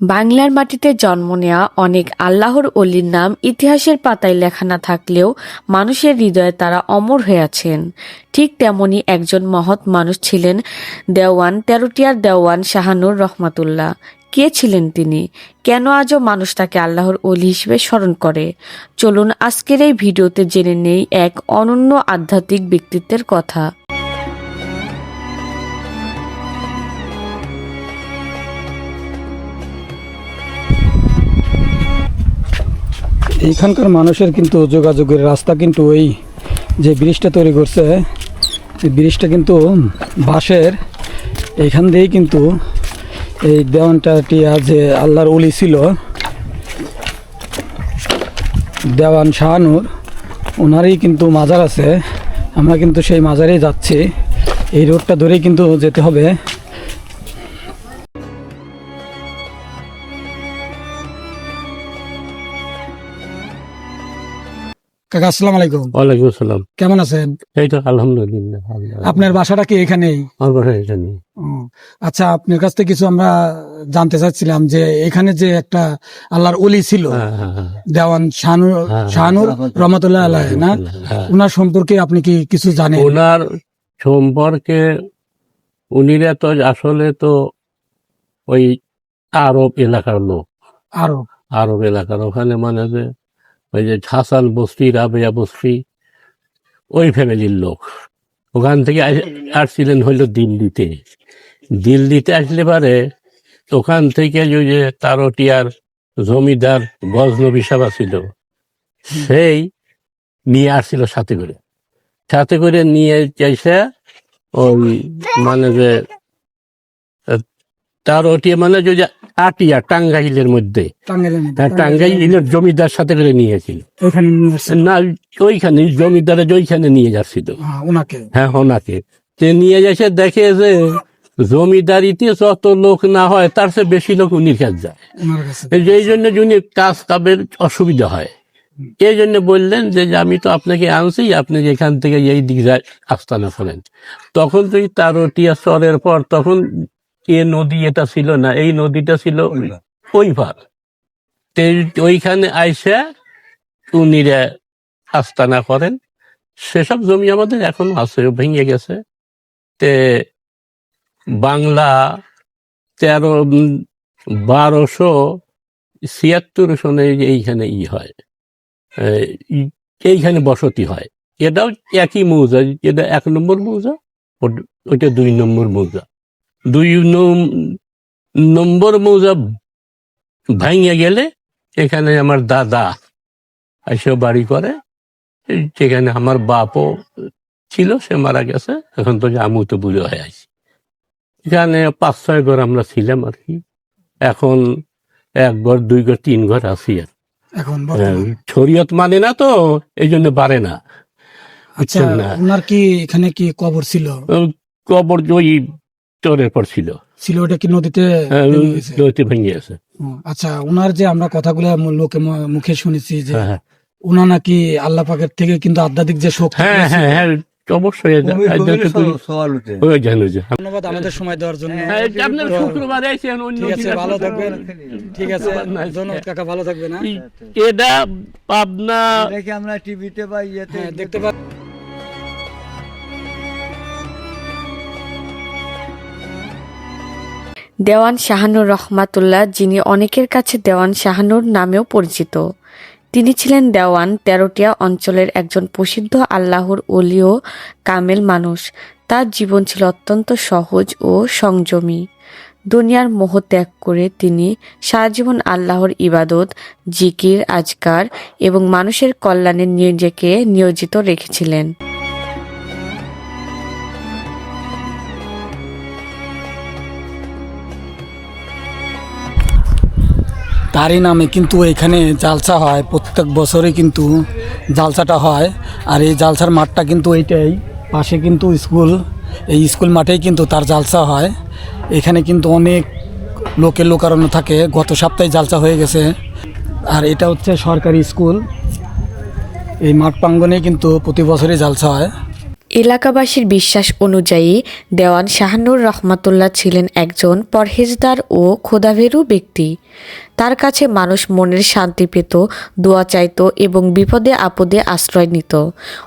বাংলার মাটিতে জন্ম নেওয়া অনেক আল্লাহর অলির নাম ইতিহাসের পাতায় লেখা না থাকলেও মানুষের হৃদয়ে তারা অমর হয়ে আছেন। ঠিক তেমনি একজন মহৎ মানুষ ছিলেন দেওয়ান তেরোটিয়ার দেওয়ান শাহানুর রহমাতুল্লাহ। কে ছিলেন তিনি? কেন আজও মানুষ তাকে আল্লাহর অলি হিসেবে স্মরণ করে? চলুন আজকের এই ভিডিওতে জেনে নেই এক অনন্য আধ্যাত্মিক ব্যক্তিত্বের কথা। এইখানকার মানুষের কিন্তু যোগাযোগের রাস্তা কিন্তু ওই যে ব্রিজটা তৈরি করছে, এই ব্রিজটা কিন্তু বাঁশের। এইখান দিয়েই কিন্তু এই দেওয়ানটা টিয়া যে আল্লাহর অলি ছিল, দেওয়ান শাহানুর, ওনারই কিন্তু মাজার আছে। আমরা কিন্তু সেই মাজারেই যাচ্ছি। এই রোডটা ধরেই কিন্তু যেতে হবে। কাকা আসসালামু আলাইকুম। ওয়ালাইকুম আসসালাম। কেমন আছেন? এই তো আলহামদুলিল্লাহ আপনার বাসাটা কি এখানেই? আমার বাসা এখানে আচ্ছা আপনার কাছ থেকে কিছু আমরা জানতে চাচ্ছিলাম যে এখানে যে একটা আল্লাহর অলি ছিল হ্যাঁ, হ্যাঁ, হ্যাঁ। দেওয়ান শাহানুর শাহানুর রহমতুল্লাহ আলাহ না। ওনার সম্পর্কে আপনি কি কিছু জানেন? ওনার সম্পর্কে উনিরা তো আসলে তো ওই আরব এলাকার লোক। আরও আরব এলাকার ওখানে মানে যে ওই যে হাসান বস্তি, রাবেয়া বস্তি, ওই ফ্যামিলির লোক। ওখান থেকে আসছিলেন হইল দিল্লিতে। দিল্লিতে আসলে পারে ওখান থেকে ওই যে তারটিয়ার জমিদার গজনবী সাবা ছিল সেই নিয়ে আসছিল সাথে করে। সাথে করে নিয়ে এসে ওই মানে যে তারটিয়া মানে যে ওই যে আটিয়া টাঙ্গাইলের মধ্যে। টাঙ্গাইলের। হ্যাঁ, জমিদার সাথে করে নিয়েছিল। না ওইখানে জমিদারের ওইখানে নিয়ে যাচ্ছিল। হ্যাঁ, ওনাকে। হ্যাঁ সে নিয়ে এসে দেখে যে জমিদারিতে যত লোক না হয় তার চেয়ে বেশি লোক উনির কাছে যায়। এই যে জন্য উনি কাজ কাবের অসুবিধা হয়। এই জন্য বললেন যে আমি তো আপনাকে আনছি আপনি এখান থেকে এই দিক আস্তানা করেন। তখন তুই তারটিয়া চরের পর তখন এ নদী এটা ছিল না এই নদীটা ছিল ওই তে ওইখানে আইসা উনিরা আস্তানা করেন। সেসব জমি আমাদের এখন আছে ভেঙে গেছে। তে বাংলা তেরো বারোশো ছিয়াত্তর সনে এইখানে ই হয়। এইখানে বসতি হয়। এটাও একই মৌজা এটা এক নম্বর মৌজা ওট- ওইটা দুই নম্বর মৌজা। দুই নম- নম্বর মৌজা ভাঙে গেলে? এখানে আমার দাদা এসে বাড়ি করে। সেখানে আমার বাপও ছিল সে মারা গেছে। এখন তো আমু তো বুড়ো হয়ে আছি। এখানে পাঁচ ছয় ঘর আমরা ছিলাম আর কি। এখন এক ঘর দুই ঘর তিন ঘর আছি আর। এখন হ্যাঁ, শরীয়ত মানে না তো এই জন্য পারে না। আচ্ছা ওনার কি এখানে কি কবর ছিল? কবর ওই চরের পর ছিল। ছিল ওটা কি নদীতে হ্যাঁ? নদীতে ভেঙে গেছে। আচ্ছা ওনার যে আমরা কথাগুলো লোকে মুখে শুনেছি যে হ্যাঁ হ্যাঁ। ওনা নাকি আল্লাহ পাকের থেকে কিন্তু আধ্যাত্মিক যে শক্তি হ্যাঁ হ্যাঁ হ্যাঁ অবশ্যই এটা- এটা তো তুমি- ওই জানো যে। ধন্যবাদ আমাদের সময় দেওয়ার জন্য। এটা আপনার তো- শুক্রবারে ঠিক আছে ভালো থাকবেন। ঠিক আছে না, ধন্যবাদ কাকা ভালো থাকবেন? এটা পাবনা আমরা টিভিতে বা ইয়েতে দেখতে পা দেওয়ান শাহানুর রহমাতুল্লাহ, যিনি অনেকের কাছে দেওয়ান শাহানুর নামেও পরিচিত। তিনি ছিলেন দেওয়ান তেরোটিয়া অঞ্চলের একজন প্রসিদ্ধ আল্লাহর অলি ও কামেল মানুষ। তার জীবন ছিল অত্যন্ত সহজ ও সংযমী। দুনিয়ার মোহ ত্যাগ করে তিনি সারা জীবন আল্লাহর ইবাদত, জিকির, আজকার এবং মানুষের কল্যাণে নিজেকে নিয়োজিত রেখেছিলেন। তারই নামে কিন্তু এখানে জালসা হয়। প্রত্যেক বছরে কিন্তু জালসাটা হয়। আর এই জালসার মাঠটা কিন্তু এইটাই। পাশে কিন্তু স্কুল। এই স্কুল মাঠেই কিন্তু তার জালসা হয়। এখানে কিন্তু অনেক লোকের লোকারণ্য থাকে। গত সপ্তাহে জালসা হয়ে গেছে। আর এটা হচ্ছে সরকারি স্কুল। এই মাঠ প্রাঙ্গণে কিন্তু প্রতি বছরই জালসা হয়। এলাকাবাসীর বিশ্বাস অনুযায়ী দেওয়ান শাহানুর রহমাতুল্লাহ ছিলেন একজন পরহেজদার ও খোদাভেরু ব্যক্তি। তার কাছে মানুষ মনের শান্তি পেত, দোয়া চাইত এবং বিপদে আপদে আশ্রয় নিত।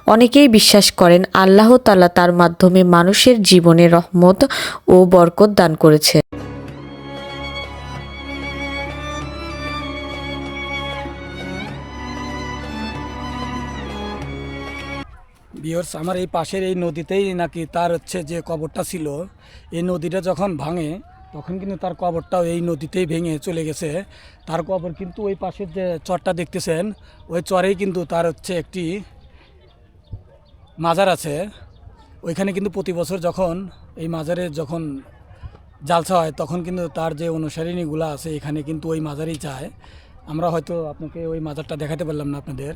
অনেকেই বিশ্বাস করেন আল্লাহ তালা তার মাধ্যমে মানুষের জীবনে রহমত ও বরকত দান করেছে। বিয়র্স আমার এই পাশের এই নদীতেই নাকি তার হচ্ছে যে কবরটা ছিল, এই নদীটা যখন ভাঙে, তখন কিন্তু তার কবরটাও এই নদীতেই ভেঙে চলে গেছে। তার কবর কিন্তু ওই পাশের যে চরটা দেখতেছেন, ওই চরেই কিন্তু তার হচ্ছে একটি মাজার আছে। ওইখানে কিন্তু প্রতি বছর যখন এই মাজারে যখন জালসা হয়, তখন কিন্তু তার যে অনুসারিণীগুলো আছে, এখানে কিন্তু ওই মাজারেই যায়। আমরা হয়তো আপনাকে ওই মাজারটা দেখাতে পারলাম না আপনাদের।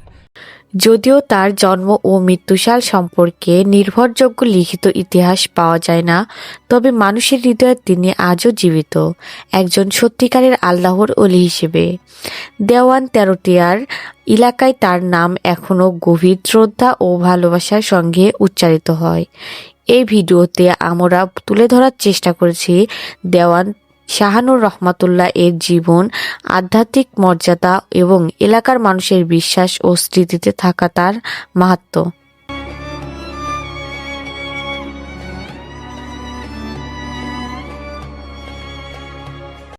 যদিও তার জন্ম ও মৃত্যুশাল সম্পর্কে নির্ভরযোগ্য লিখিত ইতিহাস পাওয়া যায় না, তবে মানুষের হৃদয়ে তিনি আজও জীবিত, একজন সত্যিকারের আল্লাহর অলি হিসেবে। দেওয়ান তেরোটিয়ার এলাকায় তার নাম এখনও গভীর শ্রদ্ধা ও ভালোবাসার সঙ্গে উচ্চারিত হয়। এই ভিডিওতে আমরা তুলে ধরার চেষ্টা করেছি দেওয়ান শাহানুর রহমাতুল্লাহ এর জীবন, আধ্যাত্মিক মর্যাদা এবং এলাকার মানুষের বিশ্বাস ও স্মৃতিতে থাকা তার মাহাত্ম্য